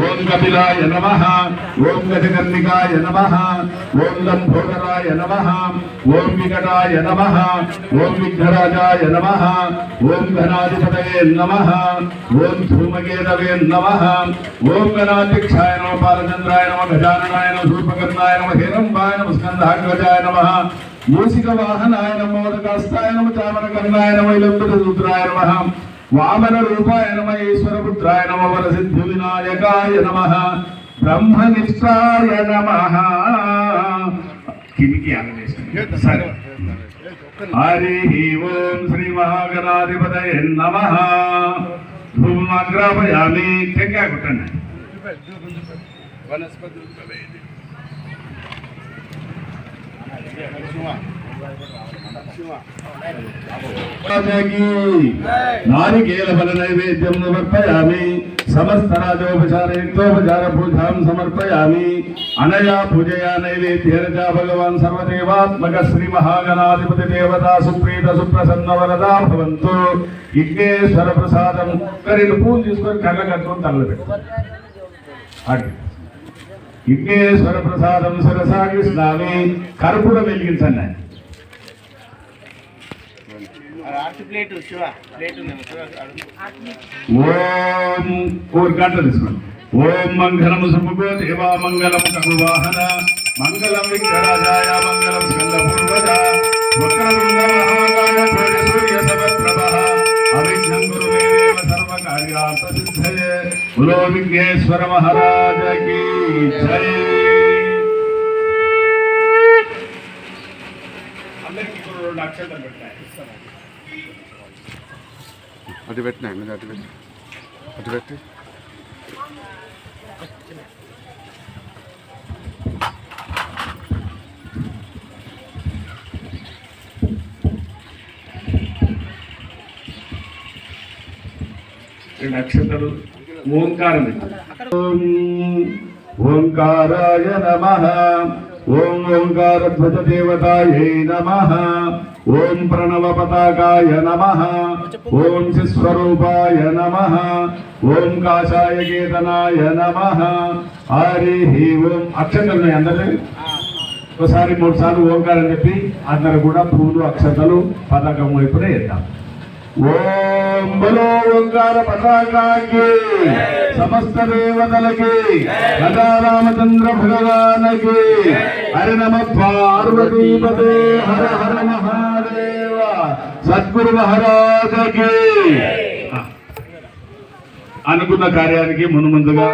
ఓం కపిలాయ నమ ఓం గజకర్ణికాయ నమ ఓం లంభోదరాయ నమ ఓం వికటాయ నమ ఓం విఘ్నరాజాయ నమ ఓం ఘనాధిపతయే నమ ఓం ధూమకేతవే నమ ఓం గణాధ్యక్షాయ నమ బాలచంద్రాయ నమ గజాననాయ నమ శూర్పకర్ణాయ నమ హేరంబాయ నమ స్కంధాగ్రజాయ నమ మూసిక వాహనాయ నమ మోదకాస్తాయ నమ చామరకర్ణాయ నమ ఇలంబుధూత్రాయ నమ వామన రూపాయ నమ ఈశ్వరపుత్రాయ నమ వరసిద్ధి వినాయకాయ నమ. బ్రహ్మనిష్టాయ నమ. కిటికీ ఆగలేస్తుంది సరే. హరి ఓం శ్రీ మహాగణాధిపతయ నమ. ధూమాగ్రాపయామి టెంకాయ కొట్టండి. రాజాకి నారికేల నైవేద్యం సమర్పయామి. సమస్త రాజోపచారయుక్తోపచార పూజాం సమర్పయామి. అనయా పూజయా నైవేద్యేన భగవాన్ సర్వదేవాత్మక శ్రీ మహాగణాధిపతి దేవతా సుప్రీత సుప్రసన్న వరదా భవంతు. విఘ్నేశ్వర ప్రసాదం రెండు పూలు తీసుకొని కళ్ళ కట్టుకొని తల్ల పెట్టు అటు విఘ్నేశ్వర ప్రసాదం శిరసాగి స్నామి. కర్పూరం వెలిగించండి ఓం ఓర్ గంట తీసుకోండి. ఓం మంగళము సుముఖో దేవా మంగళం కగువాహన మంగళం విఘ్నరాజాయ మంగళం స్కంద పూర్వజ వక్రతుండ మహాకాయ కోటి సూర్య సమప్రభ అవిఘ్నం గురు మే దేవ సర్వ కార్యార్థ సిద్ధయే బులో విఘ్నేశ్వర మహారాజ కీ జై. అందరికీ రెండు అక్షంతలు పెట్టాయి అటు పెట్టినా మీరు అటు పెట్టి అటు పెట్టి అక్షతలు ఓంకారం ఓం ఓంకారాయ నమ. ఓం ఓంకార ధ్వజ దేవతాయై నమ. ఓం ప్రణవ పతాకాయ నమ. ఓం శిస్వరూపాయ నమ. ఓం కాషాయ కేతనాయ నమ. హరి ఓం. అక్షతలు అందరూ ఒకసారి మూడు సార్లు ఓంకారం చెప్పి అందరు కూడా పూలు అక్షతలు పతాకం వైపునే వేద్దాం. ఓం బలో ఓంకార పతాకాకి సమస్త దేవతలకి రామచంద్ర భగవానకి హరి నమ పార్వతీపదే హర హర మహాదేవ సద్గురు మహారాజకి. అనుకున్న కార్యానికి మును ముందుగా